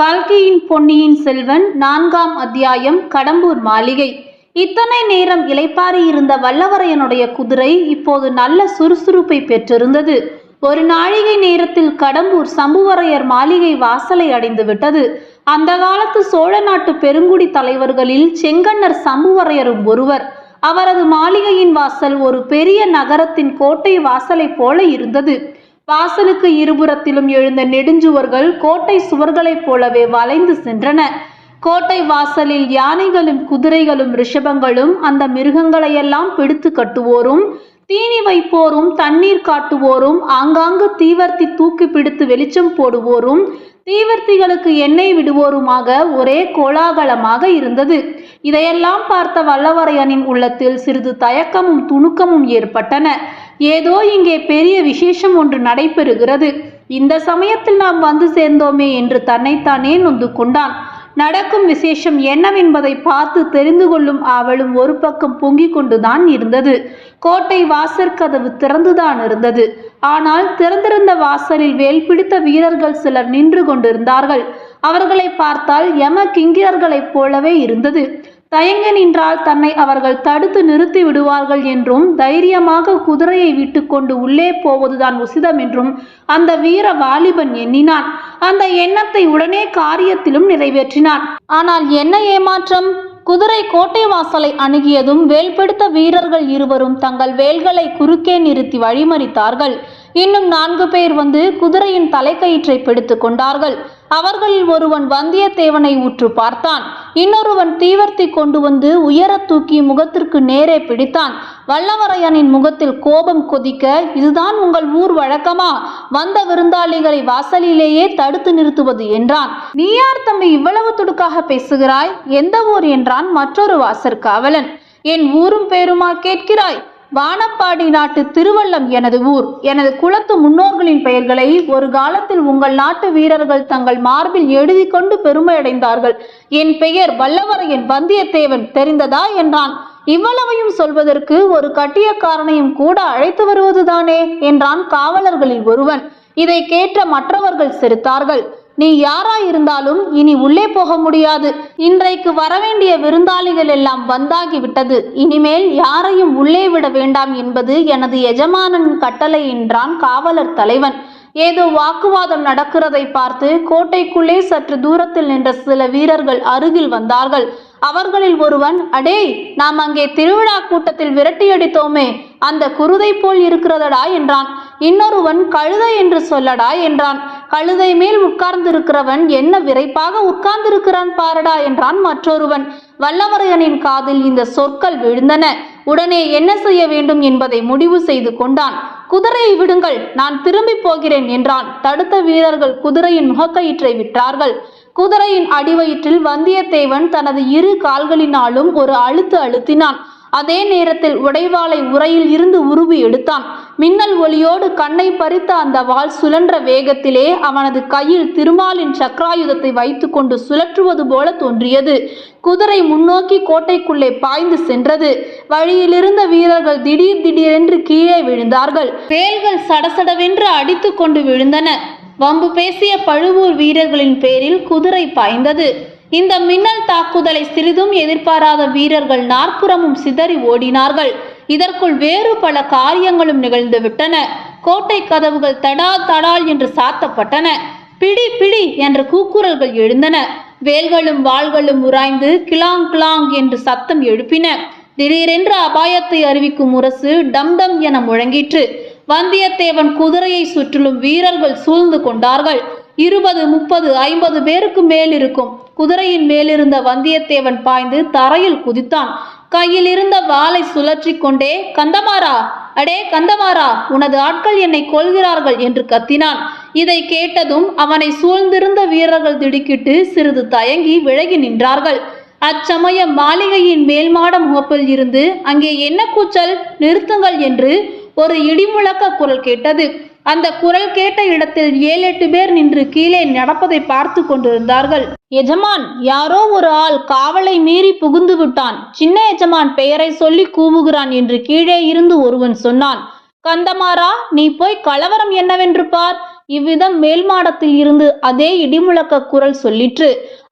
கல்கியின் பொன்னியின் செல்வன் நான்காம் அத்தியாயம் கடம்பூர் மாளிகை. இத்தனை நேரம் இளைப்பாரி இருந்த வல்லவரையனுடைய குதிரை இப்போது நல்ல சுறுசுறுப்பை பெற்றிருந்தது. ஒரு நாழிகை நேரத்தில் கடம்பூர் சம்புவரையர் மாளிகை வாசலை அடைந்து விட்டது. அந்த காலத்து சோழ நாட்டு பெருங்குடி தலைவர்களில் செங்கன்னர் சம்புவரையரும் ஒருவர். அவரது மாளிகையின் வாசல் ஒரு பெரிய நகரத்தின் கோட்டை வாசலைப் போல இருந்தது. வாசலுக்கு இருபுறத்திலும் எழுந்த நெடுஞ்சுவர்கள் கோட்டை சுவர்களைப் போலவே வளைந்து சென்றன. கோட்டை வாசலில் யானைகளும் குதிரைகளும் ரிஷபங்களும் அந்த மிருகங்களையெல்லாம் பிடித்து கட்டுவோரும் தீனி வைப்போரும் தண்ணீர் காட்டுவோரும் ஆங்காங்கு தீவர்த்தி தூக்கி பிடித்து வெளிச்சம் போடுவோரும் தீவர்த்திகளுக்கு எண்ணெய் விடுவோருமாக ஒரே கோலாகலமாக இருந்தது. இதையெல்லாம் பார்த்த வல்லவரையனின் உள்ளத்தில் சிறிது தயக்கமும் துணுக்கமும் ஏற்பட்டன. ஏதோ இங்கே பெரிய விசேஷம் ஒன்று நடைபெறுகிறது. இந்த சமயத்தில் நாம் வந்து சேர்ந்தோமே என்று தன்னைத்தானே நொந்து கொண்டான். நடக்கும் விசேஷம் என்னவென்பதை பார்த்து தெரிந்து கொள்ளும் அவளும் ஒரு பக்கம் பொங்கிக் கொண்டுதான் இருந்தது. கோட்டை வாசற்கதவு திறந்துதான் இருந்தது. ஆனால் திறந்திருந்த வாசலில் வேல் பிடித்த வீரர்கள் சிலர் நின்று கொண்டிருந்தார்கள். அவர்களை பார்த்தால் யம கிங்கிரர்களைப் போலவே இருந்தது. தயங்க நின்றால் தன்னை அவர்கள் தடுத்து நிறுத்தி விடுவார்கள் என்றும் தைரியமாக குதிரையை விட்டுக்கொண்டு உள்ளே போவதுதான் உசிதம் என்றும் அந்த வீர வாலிபன் எண்ணினான். அந்த எண்ணத்தை உடனே காரியத்திலும் நிறைவேற்றினான். ஆனால் என்ன ஏமாற்றம்? குதிரை கோட்டை வாசலை அணுகியதும் வேல்பெடுத்த வீரர்கள் இருவரும் தங்கள் வேல்களை குறுக்கே நிறுத்தி வழிமறித்தார்கள். இன்னும் நான்கு பேர் வந்து குதிரையின் தலைக்கயிற்றை பிடித்து கொண்டார்கள். அவர்களில் ஒருவன் வந்தியத்தேவனை உற்று பார்த்தான். இன்னொருவன் தீவர்த்தி கொண்டு வந்து உயர தூக்கி முகத்திற்கு நேரே பிடித்தான். வல்லவரையனின் முகத்தில் கோபம் கொதிக்க இதுதான் உங்கள் ஊர் வழக்கமா? வந்த விருந்தாளிகளை வாசலிலேயே தடுத்து நிறுத்துவது என்றான். நீ யார் தம்பி இவ்வளவு துடுக்காக பேசுகிறாய்? எந்த ஊர்? என்றான் மற்றொரு வாசற் காவலன் என் ஊரும் பேருமா? கேட்கிறாய். வானப்பாடி நாட்டு திருவள்ளம் எனது ஊர். எனது குலத்து முன்னோர்களின் பெயர்களை ஒரு காலத்தில் உங்கள் நாட்டு வீரர்கள் தங்கள் மார்பில் எழுதி கொண்டு பெருமையடைந்தார்கள். என் பெயர் வல்லவரையன் வந்தியத்தேவன். தெரிந்ததா என்றான். இவ்வளவையும் சொல்வதற்கு ஒரு கட்டியக்காரனையும் கூட அழைத்து வருவதுதானே என்றான் காவலர்களில் ஒருவன். இதை கேட்ட மற்றவர்கள் சிரித்தார்கள். நீ யாராயிருந்தாலும் இனி உள்ளே போக முடியாது. இன்றைக்கு வரவேண்டிய விருந்தாளிகள் எல்லாம் வந்தாகி விட்டது இனிமேல் யாரையும் உள்ளே விட வேண்டாம் என்பது எனது எஜமானன் கட்டளை என்றான் காவலர் தலைவன். ஏதோ வாக்குவாதம் நடக்கிறதை பார்த்து கோட்டைக்குள்ளே சற்று தூரத்தில் நின்ற சில வீரர்கள் அருகில் வந்தார்கள். அவர்களில் ஒருவன் அடே நாம் அங்கே திருவிழா கூட்டத்தில் விரட்டியடித்தோமே அந்த குருதை போல் இருக்கிறதடா? என்றான். இன்னொருவன் கழுதை என்று சொல்லடா? என்றான். கழுதை மேல் உட்கார்ந்திருக்கிறவன் என்ன விரைப்பாக உட்கார்ந்திருக்கிறான் பாரடா என்றான் மற்றொருவன். வல்லவரையனின் காதில் இந்த சொற்கள் விழுந்தன. உடனே என்ன செய்ய வேண்டும் என்பதை முடிவு செய்து கொண்டான். குதிரையை விடுங்கள் நான் திரும்பி போகிறேன் என்றான். தடுத்த வீரர்கள் குதிரையின் முகக்கயிற்றை விட்டார்கள் குதிரையின் அடிவயிற்றில் வந்தியத்தேவன் தனது இரு கால்களினாலும் ஒரு அழுத்து அழுத்தினான். அதே நேரத்தில் உடைவாளை உரையில் இருந்து உருவி எடுத்தான். மின்னல் ஒளியோடு கண்ணை பறித்த அந்த வாள் சுழன்ற வேகத்திலே அவனது கையில் திருமாலின் சக்கராயுதத்தை வைத்துக்கொண்டு சுழற்றுவது போல தோன்றியது. குதிரை முன்னோக்கி கோட்டைக்குள்ளே பாய்ந்து சென்றது. வழியிலிருந்த வீரர்கள் திடீர் திடீரென்று கீழே விழுந்தார்கள். வேல்கள் சடசடவென்று அடித்து கொண்டு விழுந்தன. வம்பு பேசிய பழுவூர் வீரர்களின் பேரில் குதிரை பாய்ந்தது. இந்த மின்னல் தாக்குதலை சிறிதும் எதிர்பாராத வீரர்கள் நாற்புறமும் சிதறி ஓடினார்கள். இதற்குள் வேறு பல காரியங்களும் நிகழ்ந்து விட்டன. கோட்டை கதவுகள் தடா தடால் என்று சாத்தப்பட்டன. பிடி பிடி என்ற கூக்குரல்கள் எழுந்தன. வேல்களும் வாள்களும் உராய்ந்து கிளாங் கிளாங் என்று சத்தம் எழுப்பின. திடீரென்று அபாயத்தை அறிவிக்கும் முரசு டம் டம் என முழங்கிற்று. வந்தியத்தேவன் குதிரையை சுற்றிலும் வீரர்கள் சூழ்ந்து கொண்டார்கள். இருபது முப்பது ஐம்பது பேருக்கு மேல் இருக்கும் குதிரையின் மேலிருந்த வந்தியத்தேவன் பாய்ந்து தரையில் குதித்தான். கையில் இருந்த வாளை சுழற்றி கொண்டே கந்தமாரா அடே கந்தமாரா உனது ஆட்கள் என்னை கொள்கிறார்கள் என்று கத்தினான். இதை கேட்டதும் அவனை சூழ்ந்திருந்த வீரர்கள் திடுக்கிட்டு சிறிது தயங்கி விலகி நின்றார்கள். அச்சமயம் மாளிகையின் மேல்மாட முகப்பில் இருந்து அங்கே என்ன கூச்சல்? நிறுத்துங்கள் என்று ஒரு இடிமுழக்க குரல் கேட்டது. அந்த குரல் கேட்ட இடத்தில் ஏழு எட்டு பேர் நின்று கீழே நடப்பதை பார்த்து கொண்டிருந்தார்கள். எஜமான் யாரோ ஒரு ஆள் காவலை மீறி புகுந்து விட்டான். சின்ன எஜமான் பெயரை சொல்லி கூவுகிறான் என்று கீழே இருந்து ஒருவன் சொன்னான். கந்தமாரா நீ போய் கலவரம் என்னவென்று பார். இவ்விதம் மேல் மாடத்தில் இருந்து அதே இடிமுழக்க குரல் சொல்லிற்று.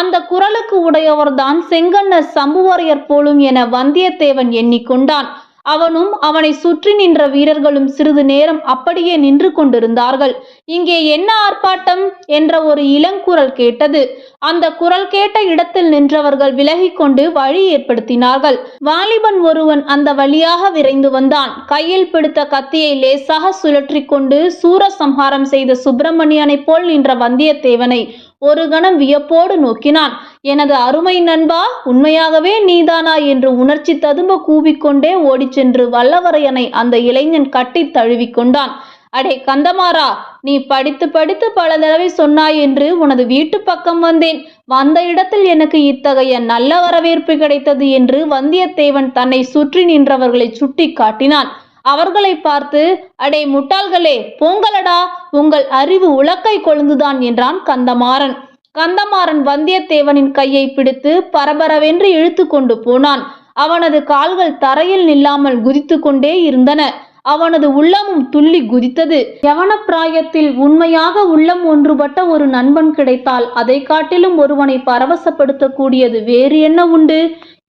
அந்த குரலுக்கு உடையவர்தான் செங்கண்ணர் சம்புவரையர் போலும் என வந்தியத்தேவன் எண்ணிக்கொண்டான். அவனும் அவனை சுற்றி நின்ற வீரர்களும் சிறிது நேரம் அப்படியே நின்று கொண்டிருந்தார்கள். இங்கே என்ன ஆர்ப்பாட்டம்? என்ற ஒரு இளங்குரல் கேட்டது. அந்த குரல் கேட்ட இடத்தில் நின்றவர்கள் விலகிக் கொண்டு வழி ஏற்படுத்தினார்கள். வாலிபன் ஒருவன் அந்த வழியாக விரைந்து வந்தான். கையில் பிடித்த கத்தியை லேசாக சுழற்றி கொண்டு சூரசம்ஹாரம் செய்த சுப்பிரமணியனைப் போல் நின்ற வந்தியத்தேவனை ஒரு கணம் வியப்போடு நோக்கினான். எனது அருமை நண்பா உண்மையாகவே நீதானா? என்று உணர்ச்சி ததும்ப கூவிக்கொண்டே ஓடிச் சென்று வல்லவரையனை அந்த இளைஞன் கட்டித் தழுவிக்கொண்டான் அடே கந்தமாரா நீ படித்து படித்து பல தடவை சொன்னாய் என்று உனது வீட்டு பக்கம் வந்தேன். வந்த இடத்தில் எனக்கு இத்தகைய நல்ல வரவேற்பு கிடைத்தது என்று வந்தியத்தேவன் தன்னை சுற்றி நின்றவர்களை சுட்டி காட்டினான். அவர்களை பார்த்து அடே முட்டாள்களே போங்களடா உங்கள் அறிவு உலக்கை கொழுந்துதான் என்றான் கந்தமாறன். கந்தமாறன் வந்தியத்தேவனின் கையை பிடித்து பரபரவென்று இழுத்து கொண்டு போனான். அவனது கால்கள் தரையில் நில்லாமல் குதித்து கொண்டே இருந்தன. அவனது உள்ளமும் துள்ளி குதித்தது. யவனப்பிராயத்தில் உண்மையாக உள்ளம் ஒன்றுபட்ட ஒரு நண்பன் கிடைத்தால் அதை காட்டிலும் ஒருவனை பரவசப்படுத்தக்கூடியது வேறு என்ன உண்டு?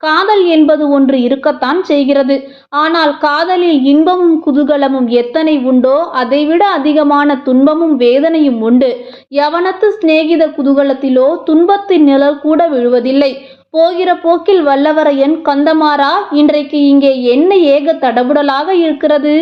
காதல் என்பது ஒன்று இருக்கத்தான் செய்கிறது. ஆனால் காதலில் இன்பமும் குதூகலமும் எத்தனை உண்டோ அதைவிட அதிகமான துன்பமும் வேதனையும் உண்டு. யவனத்து சிநேகித குதூகலத்திலோ துன்பத்தின் நிழல் கூட விழுவதில்லை. போகிற போக்கில் வல்லவரையன் கந்தமாறா இன்றைக்கு இங்கே என்ன ஏக தடபுடலாக இருக்கிறது?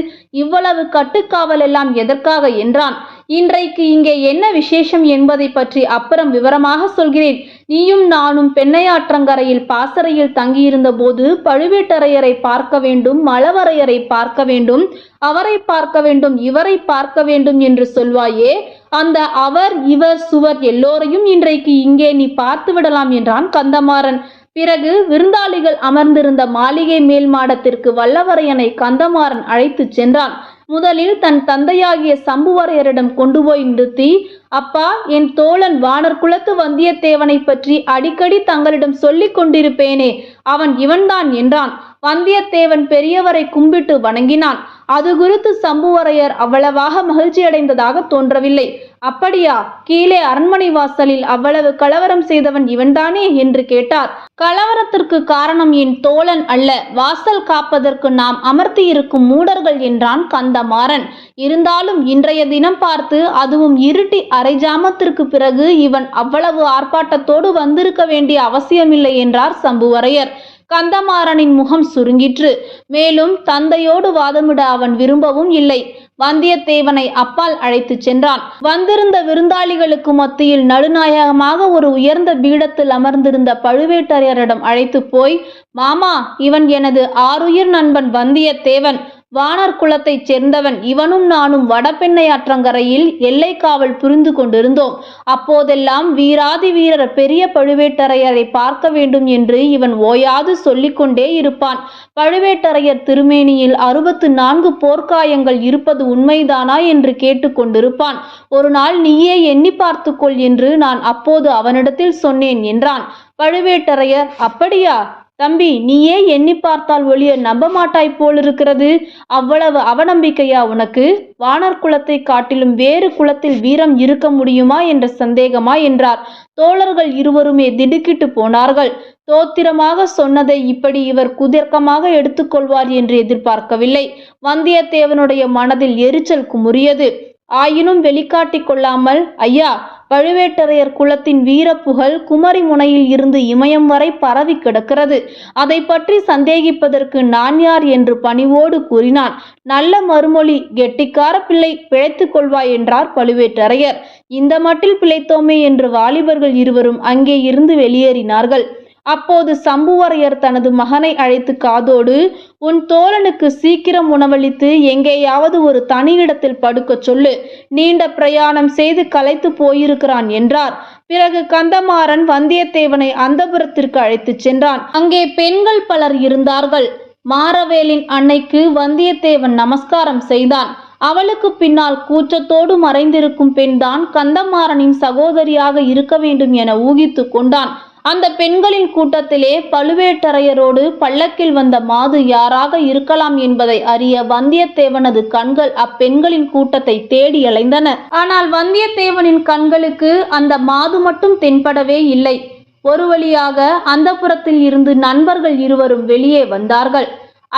இவ்வளவு கட்டுக்காவல் எல்லாம் எதற்காக என்றான். இன்றைக்கு இங்கே என்ன விசேஷம் என்பதை பற்றி அப்புறம் விவரமாக சொல்கிறேன். நீயும் நானும் பெண்ணையாற்றங்கரையில் பாசறையில் தங்கியிருந்த போது பழுவேட்டரையரை பார்க்க வேண்டும் மலவரையரை பார்க்க வேண்டும் அவரை பார்க்க வேண்டும் இவரை பார்க்க வேண்டும் என்று சொல்வாயே அந்த அவர் இவர் சுவர் எல்லோரையும் இன்றைக்கு இங்கே நீ பார்த்து விடலாம் என்றான் கந்தமாறன். பிறகு விருந்தாளிகள் அமர்ந்திருந்த மாளிகை மேல் மாடத்திற்கு வல்லவரையனை கந்தமாறன் அழைத்துச் சென்றான். முதலில் தன் தந்தையாகிய சம்புவரையரிடம் கொண்டு போய் நிறுத்தி அப்பா என் தோழன் வானர் குலத்து வந்தியத்தேவனை பற்றி அடிக்கடி தங்களிடம் சொல்லிக் கொண்டிருப்பேனே அவன் இவன்தான் என்றான். வந்தியத்தேவன் பெரியவரை கும்பிட்டு வணங்கினான். அது குறித்து சம்புவரையர் அவ்வளவாக மகிழ்ச்சியடைந்ததாக தோன்றவில்லை. அப்படியா? கீழே அரண்மனை வாசலில் அவ்வளவு கலவரம் செய்தவன் இவன்தானே? என்று கேட்டார். கலவரத்திற்கு காரணம் என் தோழன் அல்ல. வாசல் காப்பதற்கு நாம் அமர்த்தி இருக்கும் மூடர்கள் என்றான் கந்தமாறன். இருந்தாலும் இன்றைய தினம் பார்த்து அதுவும் இருட்டி அரை ஜாமத்திற்கு பிறகு இவன் அவ்வளவு ஆர்ப்பாட்டத்தோடு வந்திருக்க வேண்டிய அவசியமில்லை என்றார் சம்புவரையர். கந்தமாறனின் முகம் சுருங்கிற்று. மேலும் தந்தையோடு வாதமிட அவன் விரும்பவும் இல்லை. வந்தியத்தேவனை அப்பால் அழைத்துச் சென்றான். வந்திருந்த விருந்தாளிகளுக்கு மத்தியில் நடுநாயகமாக ஒரு உயர்ந்த பீடத்தில் அமர்ந்திருந்த பழுவேட்டரையரிடம் அழைத்து போய் மாமா இவன் எனது ஆருயிர் நண்பன் வந்தியத்தேவன். வானர் குலத்தைச் சேர்ந்தவன் இவனும் நானும் வடபெண்ணையாற்றங்கரையில் எல்லை காவல் புரிந்து கொண்டிருந்தோம். அப்போதெல்லாம் வீராதி வீரர் பெரிய பழுவேட்டரையரை பார்க்க வேண்டும் என்று இவன் ஓயாது சொல்லிக்கொண்டே இருப்பான். பழுவேட்டரையர் திருமேனியில் அறுபத்து நான்கு போர்க்காயங்கள் இருப்பது உண்மைதானா என்று கேட்டுக்கொண்டிருப்பான் ஒரு நாள் நீயே எண்ணி பார்த்துக்கொள் என்று நான் அப்போது அவனிடத்தில் சொன்னேன் என்றான். பழுவேட்டரையர் அப்படியா? தம்பி நீயே எண்ணி பார்த்தால் ஒளிய நம்ப மாட்டாய் போல் இருக்கிறது அவ்வளவு அவநம்பிக்கையா உனக்கு? வானர் குலத்தை காட்டிலும் வேறு குலத்தில் வீரம் இருக்க முடியுமா என்ற சந்தேகமா என்றார். தோழர்கள் இருவருமே திடுக்கிட்டு போனார்கள். தோத்திரமாக சொன்னதை இப்படி இவர் குதர்க்கமாக எடுத்துக்கொள்வார் என்று எதிர்பார்க்கவில்லை. வந்தியத்தேவனுடைய மனதில் எரிச்சல் குமுறியது. ஆயினும் வெளிக்காட்டிக் கொள்ளாமல் ஐயா பழுவேட்டரையர் குலத்தின் வீரப்புகழ் குமரி முனையில் இருந்து இமயம் வரை பரவி கிடக்கிறது. அதை பற்றி சந்தேகிப்பதற்கு நான் யார் என்று பணிவோடு கூறினான். நல்ல மறுமொழி கெட்டிக்கார பிள்ளை பிழைத்துக் கொள்வாய் என்றார் பழுவேட்டரையர். இந்த மட்டில் பிழைத்தோமே என்று வாலிபர்கள் இருவரும் அங்கே இருந்து வெளியேறினார்கள். அப்போது சம்புவரையர் தனது மகனை அழைத்து காதோடு உன் தோழனுக்கு சீக்கிரம் உணவளித்து எங்கேயாவது ஒரு தனி இடத்தில் படுக்கச் சொல்லு. நீண்ட பிரயாணம் செய்து களைத்து போயிருக்கிறான் என்றார். பிறகு கந்தமாறன் வந்தியத்தேவனை அந்தபுரத்திற்கு அழைத்துச் சென்றான். அங்கே பெண்கள் பலர் இருந்தார்கள். மாரவேலின் அன்னைக்கு வந்தியத்தேவன் நமஸ்காரம் செய்தான். அவளுக்கு பின்னால் கூச்சத்தோடு மறைந்திருக்கும் பெண்தான் கந்தமாறனின் சகோதரியாக இருக்க வேண்டும் என ஊகித்து கொண்டான். அந்த பெண்களின் கூட்டத்திலே பழுவேட்டரையரோடு பல்லக்கில் வந்த மாது யாராக இருக்கலாம் என்பதை அறிய வந்தியத்தேவனது கண்கள் அப்பெண்களின் கூட்டத்தை தேடி அலைந்தன. ஆனால் வந்தியத்தேவனின் கண்களுக்கு அந்த மாது மட்டும் தென்படவே இல்லை. ஒரு வழியாக அந்த புறத்தில் இருந்து நண்பர்கள் இருவரும் வெளியே வந்தார்கள்.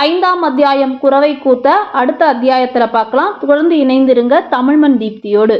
ஐந்தாம் அத்தியாயம் குறவை கூத்த அடுத்த அத்தியாயத்தில் பார்க்கலாம். தொடர்ந்து இணைந்திருங்க தமிழ்மன் தீப்தியோடு.